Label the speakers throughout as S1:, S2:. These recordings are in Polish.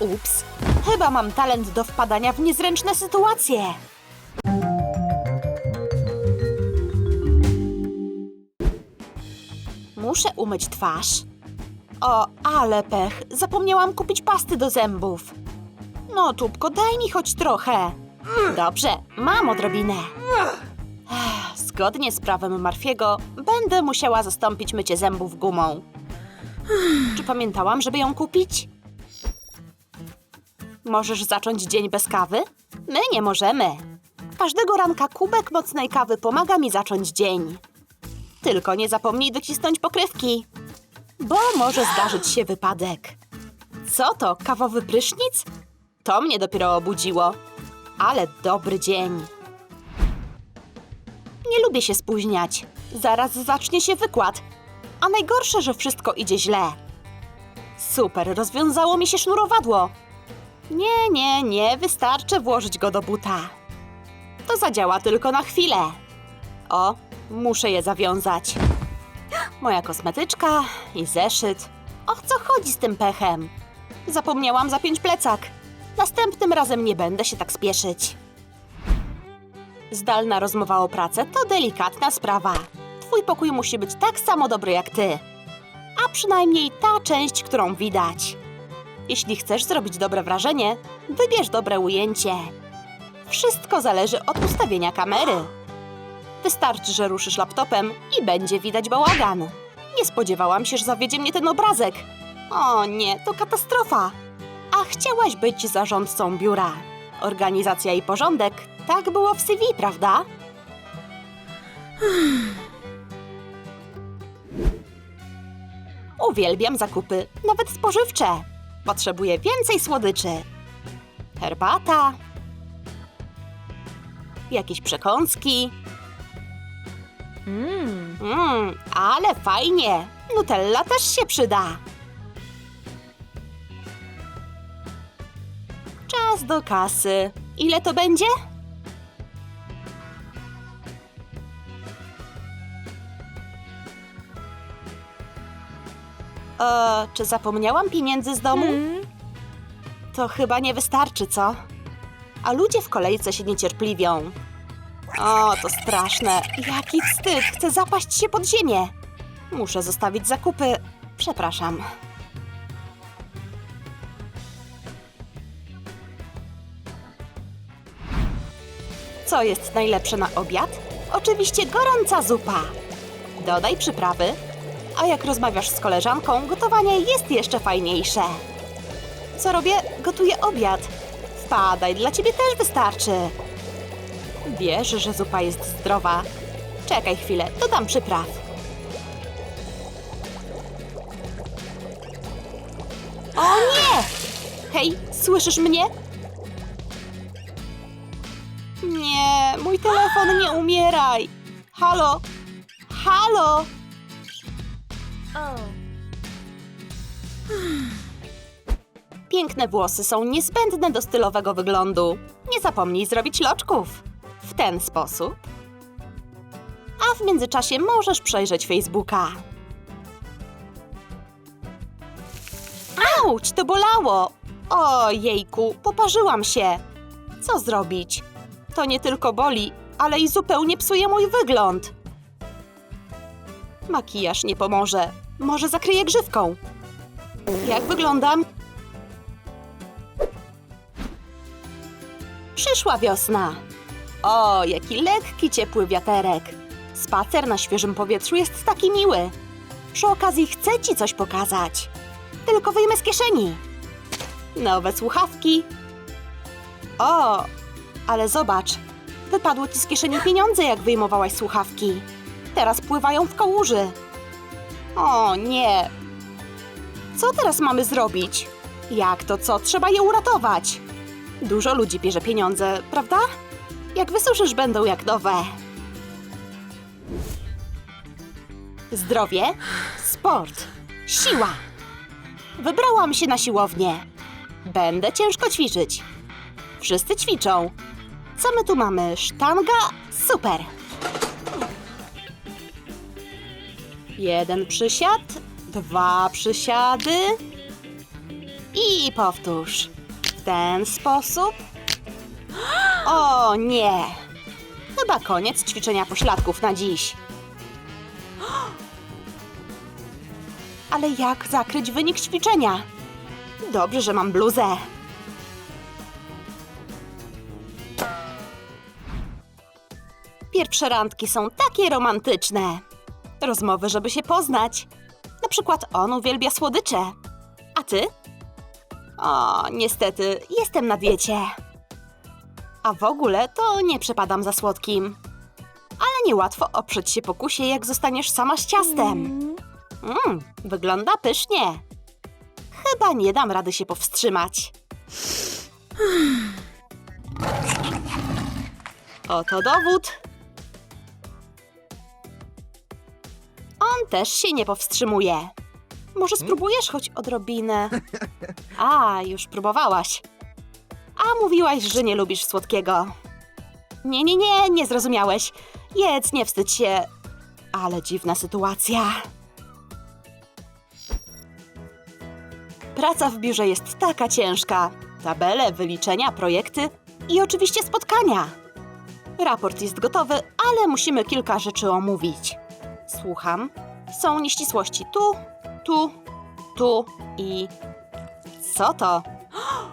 S1: Ups, chyba mam talent do wpadania w niezręczne sytuacje. Muszę umyć twarz. O, ale pech. Zapomniałam kupić pasty do zębów. No, Tubko, daj mi choć trochę. Dobrze, mam odrobinę. Zgodnie z prawem Marfiego będę musiała zastąpić mycie zębów gumą. Czy pamiętałam, żeby ją kupić? Możesz zacząć dzień bez kawy? My nie możemy. Każdego ranka kubek mocnej kawy pomaga mi zacząć dzień. Tylko nie zapomnij docisnąć pokrywki, bo może zdarzyć się wypadek. Co to, kawowy prysznic? To mnie dopiero obudziło. Ale dobry dzień. Nie lubię się spóźniać. Zaraz zacznie się wykład. A najgorsze, że wszystko idzie źle. Super, rozwiązało mi się sznurowadło. Nie, nie, nie, wystarczy włożyć go do buta. To zadziała tylko na chwilę. O, muszę je zawiązać. Moja kosmetyczka i zeszyt. O co chodzi z tym pechem? Zapomniałam zapiąć plecak. Następnym razem nie będę się tak spieszyć. Zdalna rozmowa o pracę to delikatna sprawa. Twój pokój musi być tak samo dobry jak ty. A przynajmniej ta część, którą widać. Jeśli chcesz zrobić dobre wrażenie, wybierz dobre ujęcie. Wszystko zależy od ustawienia kamery. Wystarczy, że ruszysz laptopem i będzie widać bałagan. Nie spodziewałam się, że zawiedzie mnie ten obrazek. O nie, to katastrofa. A chciałaś być zarządcą biura. Organizacja i porządek, tak było w CV, prawda? Uwielbiam zakupy, nawet spożywcze. Potrzebuję więcej słodyczy. Herbata. Jakieś przekąski.
S2: Mmm,
S1: Mmm, ale fajnie. Nutella też się przyda. Czas do kasy. Ile to będzie? E, czy zapomniałam pieniędzy z domu?
S2: mm.
S1: To chyba nie wystarczy, co? A ludzie w kolejce się niecierpliwią. O, to straszne. Jaki wstyd. Chcę zapaść się pod ziemię. Muszę zostawić zakupy. Przepraszam. Co jest najlepsze na obiad? Oczywiście gorąca zupa. Dodaj przyprawy. A jak rozmawiasz z koleżanką, gotowanie jest jeszcze fajniejsze. Co robię? Gotuję obiad. Wpadaj, dla ciebie też wystarczy. Wiesz, że zupa jest zdrowa. Czekaj chwilę, dodam przypraw. O nie! Hej, słyszysz mnie? Nie, mój telefon nie umieraj. Halo? Halo? Piękne włosy są niezbędne do stylowego wyglądu. Nie zapomnij zrobić loczków. W ten sposób. A w międzyczasie możesz przejrzeć Facebooka. Auć, to bolało! O jejku, poparzyłam się. Co zrobić? To nie tylko boli, ale i zupełnie psuje mój wygląd. Makijaż nie pomoże. Może zakryję grzywką. Jak wyglądam? Przyszła wiosna. O, jaki lekki, ciepły wiaterek. Spacer na świeżym powietrzu jest taki miły. Przy okazji chcę ci coś pokazać. Tylko wyjmę z kieszeni. Nowe słuchawki. O, ale zobacz. Wypadło ci z kieszeni pieniądze, jak wyjmowałaś słuchawki. Teraz pływają w kałuży. O, nie. Co teraz mamy zrobić? Jak to co? Trzeba je uratować. Dużo ludzi bierze pieniądze, prawda? Jak wysuszysz, będą jak nowe. Zdrowie, sport, siła. Wybrałam się na siłownię. Będę ciężko ćwiczyć. Wszyscy ćwiczą. Co my tu mamy? Sztanga? Super. Jeden przysiad, dwa przysiady. I powtórz. Ten sposób. O nie! Chyba koniec ćwiczenia pośladków na dziś. Ale jak zakryć wynik ćwiczenia? Dobrze, że mam bluzę. Pierwsze randki są takie romantyczne. Rozmowy, żeby się poznać. Na przykład on uwielbia słodycze. A ty? O, niestety, jestem na diecie. A w ogóle to nie przepadam za słodkim. Ale niełatwo oprzeć się pokusie, jak zostaniesz sama z ciastem. Mmm, wygląda pysznie. Chyba nie dam rady się powstrzymać. Oto dowód. On też się nie powstrzymuje. Może spróbujesz choć odrobinę? A, już próbowałaś. A mówiłaś, że nie lubisz słodkiego. Nie, nie, nie, nie zrozumiałeś. Jedz, nie wstydź się. Ale dziwna sytuacja. Praca w biurze jest taka ciężka. Tabele, wyliczenia, projekty i oczywiście spotkania. Raport jest gotowy, ale musimy kilka rzeczy omówić. Słucham. Są nieścisłości tu, tu, tu i. Co to?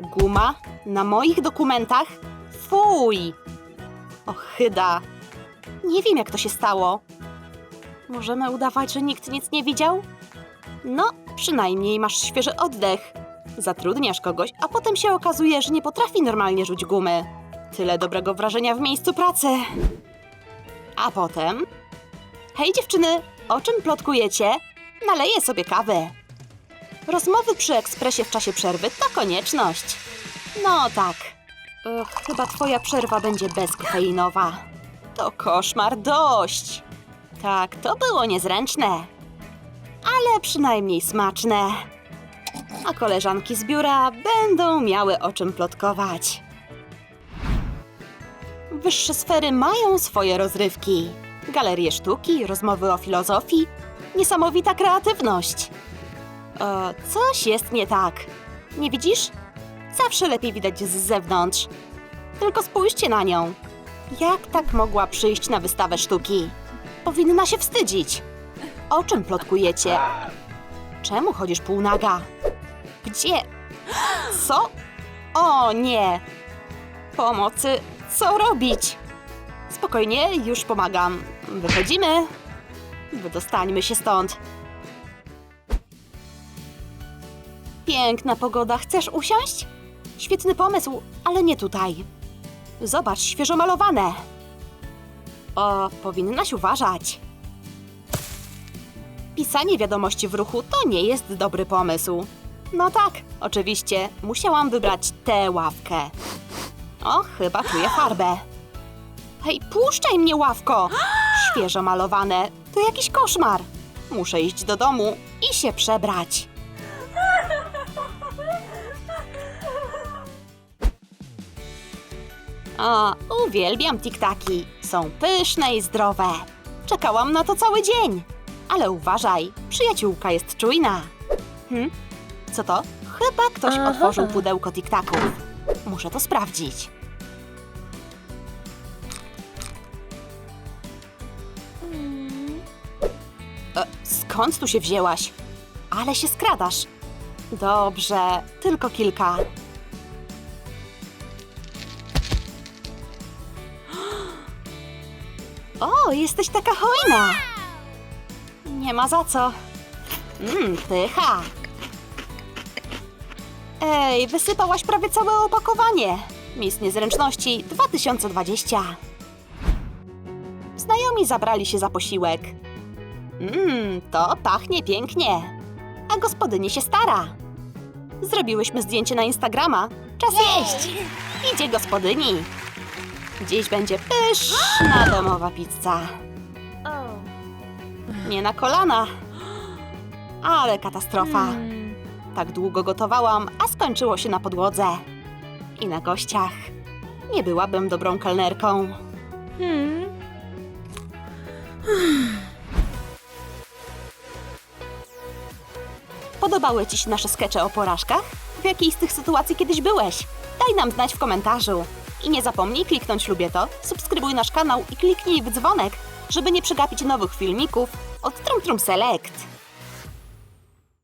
S1: Guma? Na moich dokumentach? Fuj! Ochyda. Nie wiem, jak to się stało. Możemy udawać, że nikt nic nie widział? No, przynajmniej masz świeży oddech. Zatrudniasz kogoś, a potem się okazuje, że nie potrafi normalnie rzuć gumy. Tyle dobrego wrażenia w miejscu pracy. A potem. Hej dziewczyny, o czym plotkujecie? Naleję sobie kawę. Rozmowy przy ekspresie w czasie przerwy to konieczność. No tak. Ech, chyba twoja przerwa będzie bezkofeinowa. To koszmar dość. Tak, to było niezręczne. Ale przynajmniej smaczne. A koleżanki z biura będą miały o czym plotkować. Wyższe sfery mają swoje rozrywki. Galerie sztuki, rozmowy o filozofii, niesamowita kreatywność. E, coś jest nie tak. Nie widzisz? Zawsze lepiej widać z zewnątrz. Tylko spójrzcie na nią. Jak tak mogła przyjść na wystawę sztuki? Powinna się wstydzić. O czym plotkujecie? Czemu chodzisz półnaga? Gdzie? Co? O nie! Pomocy, co robić? Spokojnie, już pomagam. Wychodzimy. Wydostańmy się stąd. Piękna pogoda, chcesz usiąść? Świetny pomysł, ale nie tutaj. Zobacz, świeżo malowane. O, powinnaś uważać. Pisanie wiadomości w ruchu to nie jest dobry pomysł. No tak, oczywiście, musiałam wybrać tę ławkę. O, chyba czuję farbę. Hej, puszczaj mnie, ławko! Świeżo malowane, to jakiś koszmar. Muszę iść do domu i się przebrać. O, uwielbiam tiktaki. Są pyszne i zdrowe. Czekałam na to cały dzień. Ale uważaj, przyjaciółka jest czujna. Hm? Co to? Chyba ktoś
S2: Aha.
S1: otworzył pudełko tiktaków. Muszę to sprawdzić. Skąd tu się wzięłaś? Ale się skradasz. Dobrze, tylko kilka. O, jesteś taka hojna! Nie ma za co. Mmm, pycha. Ej, wysypałaś prawie całe opakowanie. Miss Niezręczności 2020. Znajomi zabrali się za posiłek. Mmm, to pachnie pięknie. A gospodyni się stara. Zrobiłyśmy zdjęcie na Instagrama. Czas jeść! Idzie gospodyni. Dziś będzie pyszna domowa pizza. Nie na kolana. Ale katastrofa.
S2: Hmm.
S1: Tak długo gotowałam, a skończyło się na podłodze. I na gościach. Nie byłabym dobrą kelnerką.
S2: Hmm.
S1: Podobały Ci się nasze skecze o porażkach? w jakiej z tych sytuacji kiedyś byłeś? Daj nam znać w komentarzu. I nie zapomnij kliknąć lubię to, subskrybuj nasz kanał i kliknij w dzwonek, żeby nie przegapić nowych filmików od Trum Trum Select.